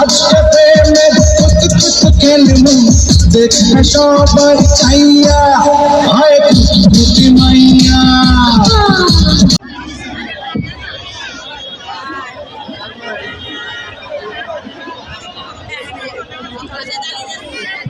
আজকে দেখবে সবাই চাইয়া